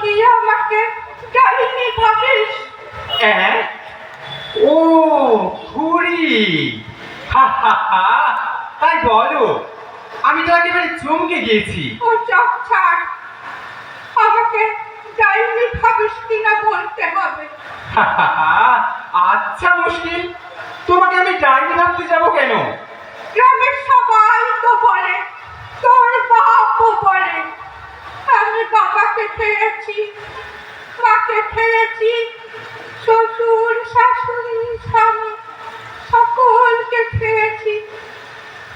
কি আমাকে ভাবিস হ্যাঁ ও ঘুড়ি। হা হা হা। তাই বলো আমি তো একেবারে চমকে গিয়েছি। ও চপ ছাড়। আমাকে জানিনি ভাবিস কিনা বলতে হবে। আচ্ছা মুশকিল। তোমাকে আমি ডাইনি ভাবতে যাব কেন? গ্রামের সবাই তো বলে তোর বাপও বলে আমি বাবাকে খেয়েছি, মাকে খেয়েছি, শ্বশুর, শাশুড়ি, স্বামী সকলকে খেয়েছি।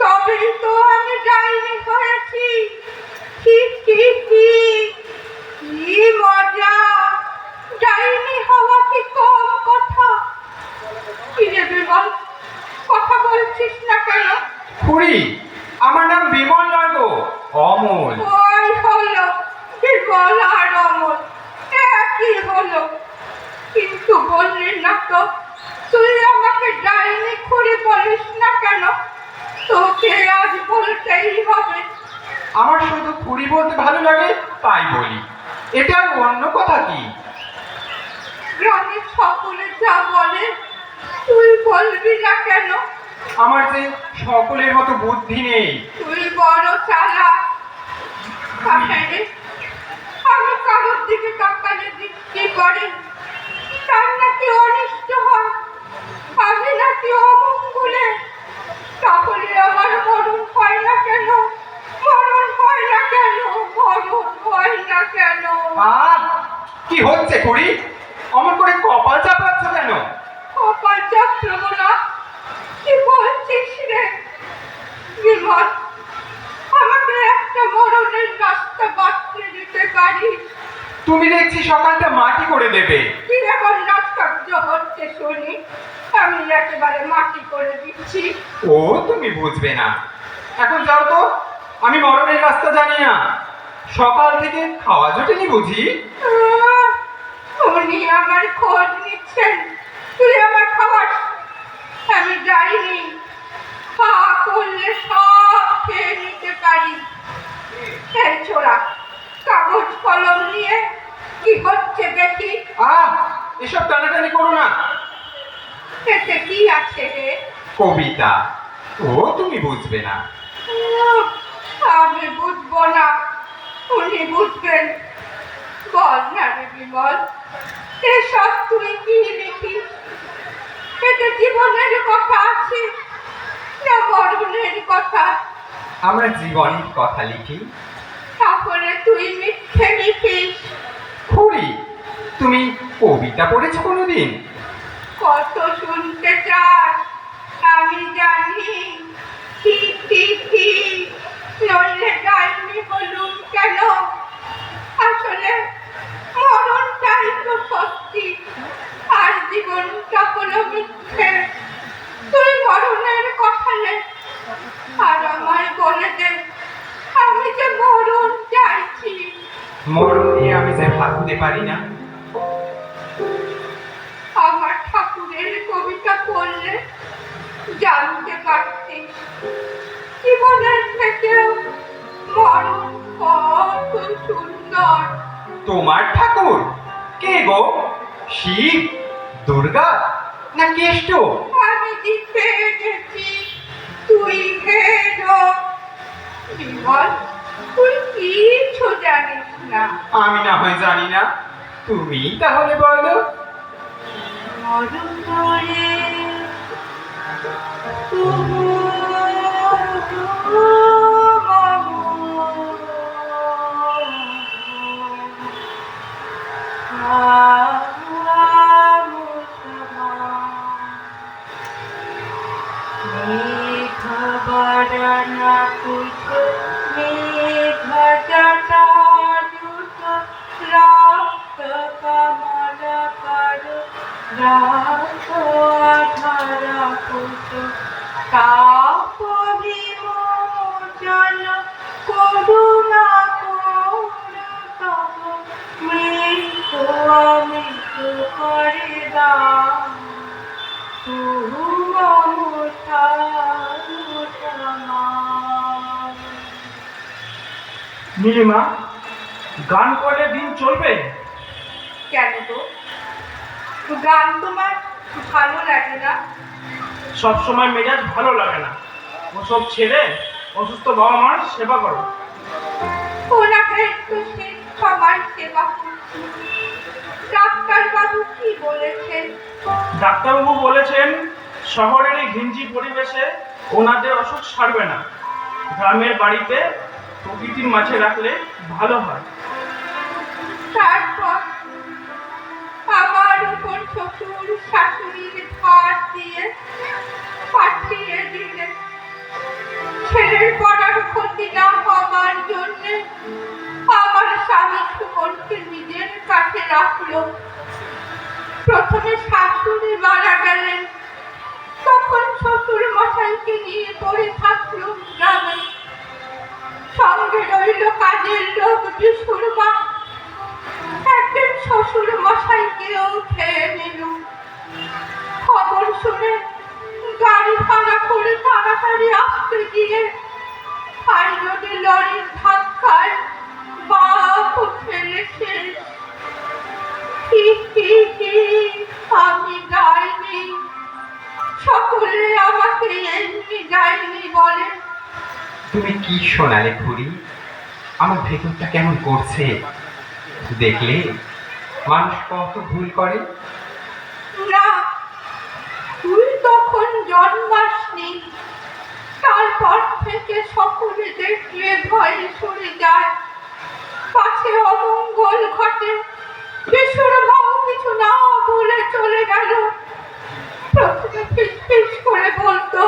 তবেই তো আমি ডাইনি হয়েছি। কি কি কি কি মজা। ডাইনি হওয়া কি কম কথা? কি রে বিমল কথা বলছিস না কেন? খুড়ি, আমার নাম বিমল নয় গো, অমল ওই হলো বিমল আর অমল একই হলো কিন্তু বললি না তো? তুই আমাকে ডাইনি করে বলিস না কেন? তোকে আজ বলতেই হবে। আমার শুধু খুঁড়ি বলতে ভালো লাগে তাই বলি। এটা অন্য কথা কি? গ্রামের সকলে যা বলে তুই বলবি না কেন? আমার যে সকলের মতো বুদ্ধি নেই। তুই বড় তাহলে আমি কারোর দিকে তাকালে দৃষ্টি করে? তার নাকি অনিষ্ট হয়? আমি নাকি অমঙ্গলে। তাহলে আমার মরণ হয় না কেন? মরণ হয় না কেন? মরণ হয় না কেন? কি হচ্ছে খুড়ি? অমন করে কপাল চাপড়াচ্ছ কেন? কপাল চাপড়ব না। কি বলছিস রে? বিমল আমাকে একটা মরণের রাস্তা বাতলে দিতে পারিস? তুমি দেখছি সকালটা মাটি করে দেবে কি এখন নাটকার্য হচ্ছে শুনি আমি একেবারে মাটি করে দিচ্ছি ও তুমি বুঝবে না। এখন যাও তো আমি মরণের রাস্তা জানি না। সকাল থেকে খাওয়া জোটেনি বুঝি? উনি আমার খোঁজ নিচ্ছেন। তুই আমার খাওয়াস আমি যাইনি খা করলে সব খেয়ে নিতে পারি। এই ছোড়া কাগজ কলম নিয়ে কি হচ্ছে দেখি? আহ এসব টানাটানি করো না। এতে কি আছে রে? কবিতা। ও তুমি বুঝবে না। আমি বুঝব না। উনি বুঝবেন। বল না রে বিমল এসব তুই কি লিখিস এতে জীবনের কথা আছে না মরণের কথা? আমরা জীবনের কথা লিখি। তাহলে তুই মিথ্যে লিখিস। খুড়ি তুমি কবিতা পড়েছো কোনোদিন? কত শুনতে চাস আমি জানি কি কি কি নইলে ডাইনি বলুন তোমার ঠাকুর। কে গো? শিব দুর্গা না কেষ্ট আমি জিতে গেছি তুই বিমল তুই কিছু জানিস না। আমি না হয় জানি না। তুমি তাহলে বলো। মরণ করে না নীলিমা গান করলে দিন চলবে? কেন তো? গান তোমার ভালো লাগে না? সব সময় মেজাজ ভালো লাগে না। ওসব ছেড়ে অসুস্থ বাবা মার সেবা করো। ওনাকে একটু সবার সেবা ডাক্তার বাবু কি বলেছেন? ডাক্তারবাবু বলেছেন শহরের এই ঘিঞ্জি পরিবেশে ওনাদের অসুখ সারবে না। গ্রামের বাড়িতে প্রকৃতির মাঝে রাখলে ভালো হয়। তারপর আমার উপর শ্বশুর শাশুড়ির দিয়ে পাঠিয়ে দিলে। ছেলের পড়ার ক্ষতি না হওয়ার জন্য আমার স্বামী সুমনকে নিজের কাছে রাখল। প্রথমে শাশুড়ি মারা গেলেন, তখন শ্বশুর মশাইকে নিয়ে পড়ে থাকল গ্রামে। সঙ্গে কাজের লোক বিশুর মা। একদিন শ্বশুর মশাইকেও খেয়ে নিল। খবর শুনে গাড়ি ভাড়া করে তাড়াতাড়ি আসতে গিয়ে হাইরোডে লরির ধাক্কায় বাপ হি হি, আমি যাইনি। সকলে আমাকে এমনি যায়নি বলে। তুমি কি শোনালে খুড়ি? আমার ভেতরটা কেমন করছে দেখলে? মানুষ কত ভুল করে? না তুই তখন জন্মাসনি। তারপর থেকে সকলে দেখলে ভয়ে সরে যায়। পাশে অমঙ্গল ঘটে বিশুর বাবু কিছু না বলে চলে গেল। প্রথমে ফিস করে বলতো,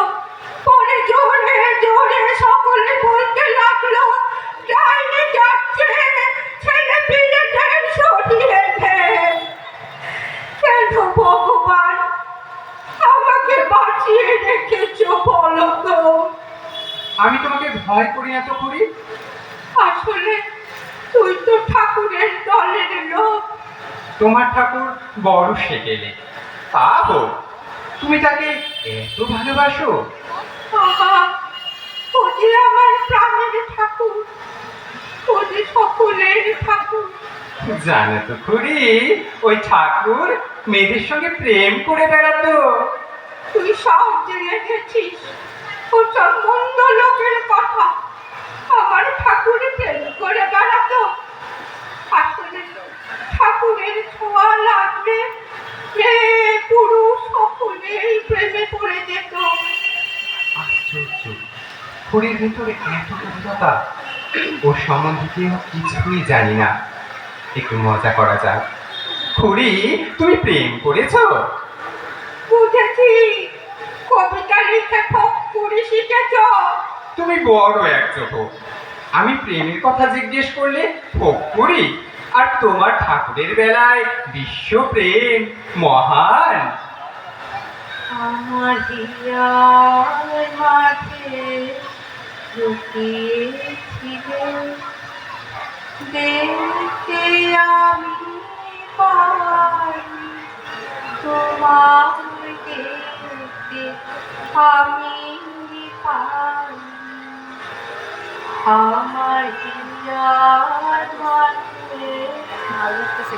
পরে জোরে জোরে সকলে বলতে লাগল। আমি তোমাকে ভয় করি না তো খুড়ি আসলে তুই তো ঠাকুরের দলের লোক। তোমার ঠাকুর বড় সেকেলে তা হোক তুমি তাকে এত ভালোবাসো? বাবা ও যে আমার প্রাণের ঠাকুর। যে সকলের ঠাকুর জানো তো খুড়ি ওই ঠাকুর মেয়েদের সঙ্গে প্রেম করে বেড়াতো। তুই সব জেনে গেছিস। ও সব মন্দ লোকের কথা। আমার ঠাকুরে প্রেম করে বেড়াতো। আসলে ঠাকুরের ছোঁয়া লাগলে মেয়ে পুরুষ সকলেই প্রেমে পড়ে যেত। আশ্চর্য। খুড়ির ভেতরে এত গভীরতা। ওর সম্বন্ধে কিছুই জানি না। একটু মজা করা যাক। খুড়ি তুমি প্রেম করেছ? বুঝেছি। কবিতা লিখে ফক করে শিখেছ। তুমি বড় এক চোখ আমি প্রেমের কথা জিজ্ঞেস করলে ভোগ করি আর তোমার ঠাকুরের বেলায় বিশ্ব প্রেম মহান। আমার মাঝে দেখতে আমি পাই তোমার দেখতে আমি পাই আমার মাঝে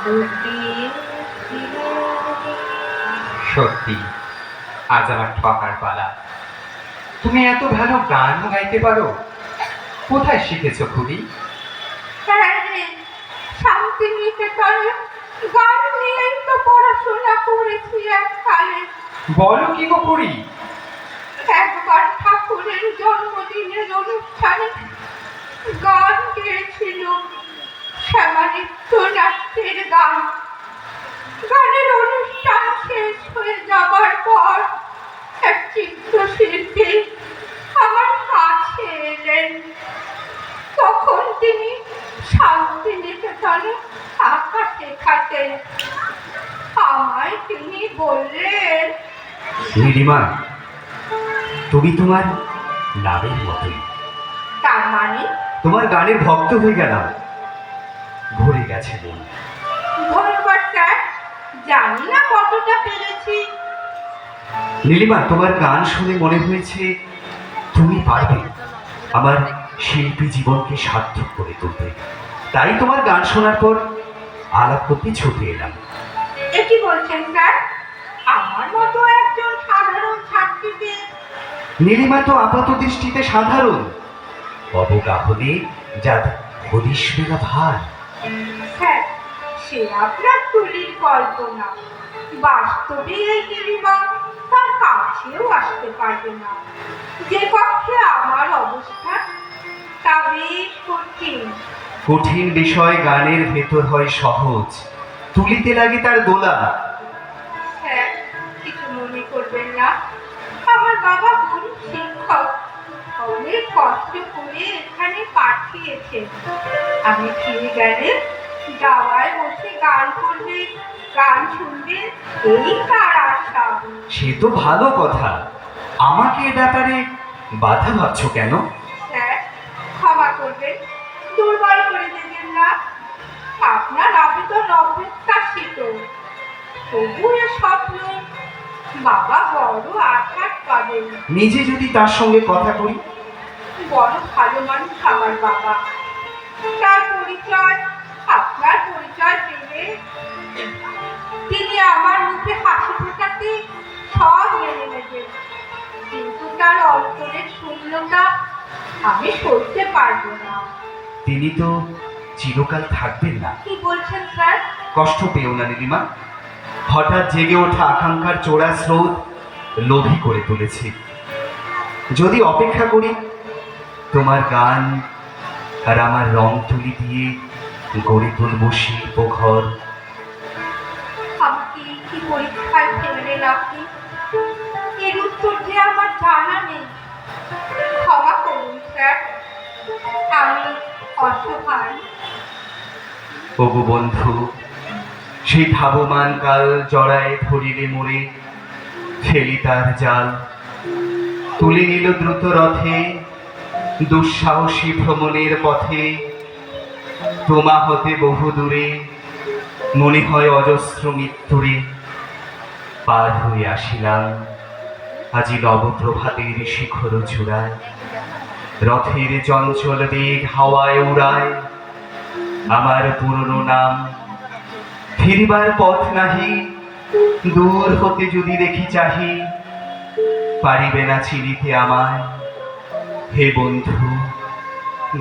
লুকিয়েছিলে সত্যি, আজ আমার ঠকার পালা। তুমি এত ভালো গান গাইতে পারো? কোথায় শিখেছো খুবই? হ্যাঁ শান্তিনিকেতনে গান নিয়েই তো পড়াশোনা করেছি এককালে। বলো কি গো খুড়ি? একবার ঠাকুরের জন্মদিনের অনুষ্ঠানে গান গেয়েছিল শ্যামানিত্য নাট্যের গান। গানের অনুষ্ঠান শেষ হয়ে যাবার পর এক চিত্রশিল্পী আমার কাছে এলেন তখন তিনি শান্তি নিকেতনে থাকা শেখাতেন আমায় তিনি বললেন নীলিমা তুমি তোমার নামের মতোই তার মানে? তোমার গানের ভক্ত হয়ে গেলাম। ভরে গেছে মন। ধন্যবাদ স্যার জানি না কতটা পেরেছি। নীলিমা তোমার গান শুনে মনে হয়েছে তুমি পারবে আমার শিল্পী জীবনকে সার্থক করে তুলতে। তাই তোমার গান শোনার পর আলাপ করতে ছুটে এলাম। কি বলছেন স্যার? আমার মতো একজন সাধারণ ছাত্রীকে নীলিমা তো আপাত দৃষ্টিতে সাধারণ। অবগাহনে যার হদিশ মেলা ভার। হ্যাঁ সে আপনার তুলির কল্পনা। বাস্তবে এই নীলিমা তার কাছেও আসতে পারবে না। যে পক্ষে আমার অবস্থা তা বেশ কঠিন। কঠিন বিষয় গানের ভেতর হয় সহজ। তুলিতে লাগে তার দোলা। হ্যাঁ কিছু মনে করবেন না। আমার বাবা গুরু শিক্ষক। অনেক কষ্ট করে এখানে পাঠিয়েছেন। আমি ফিরে গেলে দাওয়ায় বসে গান করবে। গান শুনবে এই তার আশা সে তো ভালো কথা। আমাকে এ ব্যাপারে বাধা ভাবছ কেন? স্যার ক্ষমা করবেন দুর্বল করে দেবেন না। আপনার আবেদন অপ্রত্যাশিত। তবু এ স্বপ্ন বাবা বড় আঘাত পাবেন। নিজে যদি তার সঙ্গে কথা করি? বড় ভালো মানুষ আমার বাবা। তার পরিচয় আপনার পরিচয় পেলে তিনি আমার মুখে হাসি ফোটাতে সব মেনে নেবেন কিন্তু তার শূন্যতা আমি সইতে পারব না। তিনি তো চিরকাল থাকবেন না। কি বলছেন স্যার? কষ্ট পেও না নীলিমা হঠাৎ জেগে ওঠা আকাঙ্ক্ষার চোরা স্রোত লোভী করে তুলেছি। যদি অপেক্ষা করি তোমার গান আর আমার রং তুলি দিয়ে গড়ে তুলব শিল্প আপনি এর উত্তর যে আমার জানা নেই। ক্ষমা করুন, স্যার। আমি অসহায় ওগো বন্ধু, সেই ধাবমান কাল জড়ায় ধরিলে মোড়ে ফেলি তার জাল। তুলে নিল দ্রুত রথে, দুঃসাহসী ভ্রমণের পথে। তোমা হতে বহু দূরে মনে হয় অজস্র মৃত্যুরে। পার হয়ে আসিলাম। আজি নবপ্রভাতের শিখর চূড়ায়। রথের চঞ্চল বেগ হাওয়ায় উড়ায়। আমার পুরনো নাম ফিরিবার পথ নাহি। দূর হতে যদি দেখি চাহি, পারিবে না চিনিতে আমায়। হে বন্ধু,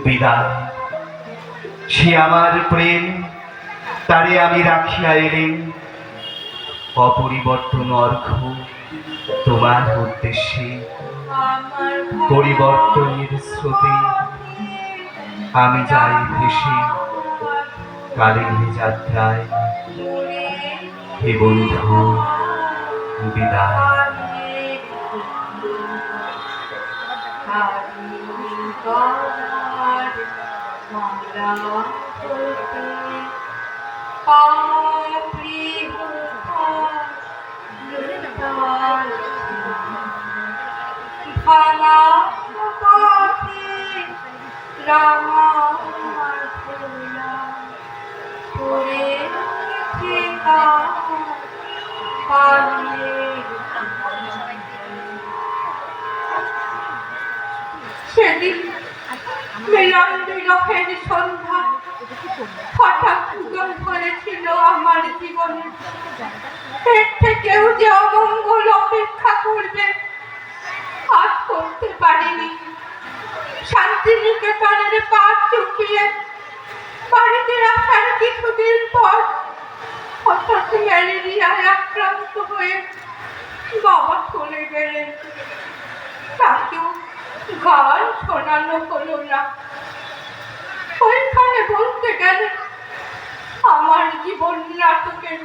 বিদায়। সে আমার প্রেম, তারে আমি রাখিয়া এলেন। অপরিবর্তন অর্ঘ তোমার উদ্দেশ্যে। পরিবর্তনের স্রোতে আমি যাই ভেসে কালের যাত্রায়। হে বন্ধু বিদায়। পথে রামা ভোলা করে সেদিন মিলন বিরহের সন্ধ্যা হঠাৎ উদয় হয়েছিল আমার জীবনে। এর থেকেও যে অমঙ্গল অপেক্ষা করবে আজ করতে পারিনি। শান্তিনিকেতনের পা চুকিয়ে বাড়িতে আসার কিছুদিন পর হঠাৎ ম্যালেরিয়ায় আক্রান্ত হয়ে বাবা চলে গেলেন। তাকেও গান শোনানো হলো না। ওইখানে বলতে গেলে আমার জীবন নাটকের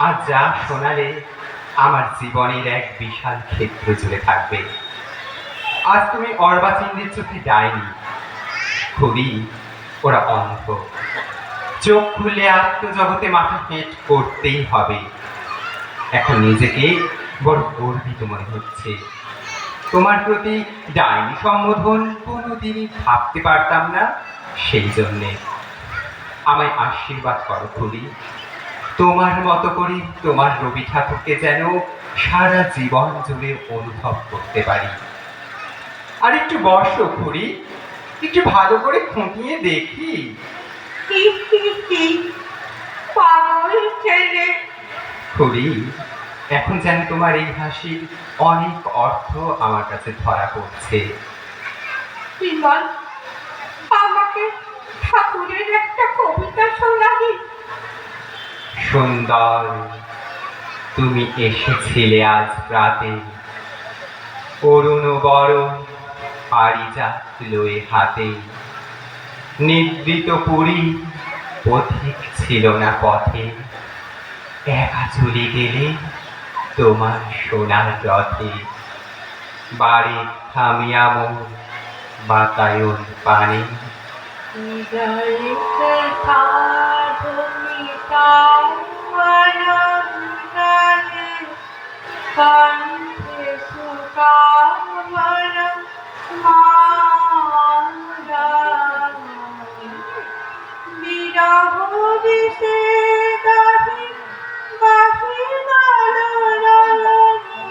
আজ যা শোনালে আমার জীবনের এক বিশাল ক্ষেত্র জুড়ে থাকবে। আজ তুমি অর্বাচীনদের চোখে যায়নি খুবই ওরা অন্ধ। চোখ খুলে আত্মজগতে মাথা হেঁট করতেই হবে। এখন নিজেকে বড় গর্বিত মনে হচ্ছে। তোমার প্রতি ডাইনি সম্বোধন কোনোদিনই ভাবতে পারতাম না। সেই জন্যে আমায় আশীর্বাদ করো খুলি। তোমার মতো করি তোমার রবি ঠাকুরকে যেন সারা জীবন জুড়ে অনুভব করতে পারি। আর একটু বর্ষ খুঁড়ি একটু ভালো করে খুঁটিয়ে দেখি। পাগল ছেলে। খুঁড়ি এখন যেন তোমার এই হাসির অনেক অর্থ আমার কাছে ধরা পড়ছে। বিমল আমাকে ঠাকুরের একটা কবিতা শোনাবি। সুন্দর তুমি এসেছিলে আজ রাতে। অরুণ বড় পারিজাত লয়ে হাতে। নিদ্রিত পুরী পথিক ছিল না পথে। একা চলে গেলে তোমার সোনার রথে বাড়ি থামিয়া মোর বাতায়ন পানে। বিরহ বিষেদাহি বাহি দলরানি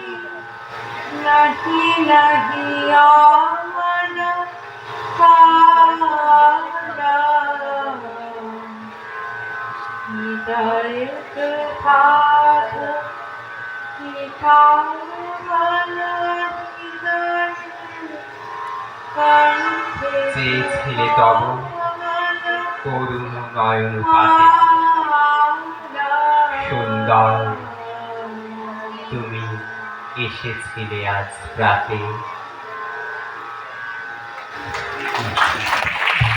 নাহি আমন কারা হৃদয় পিতার চেয়েছিলে তব করুণ নয়ন পাতে। সুন্দর। এসেছিলে আজ রাতে।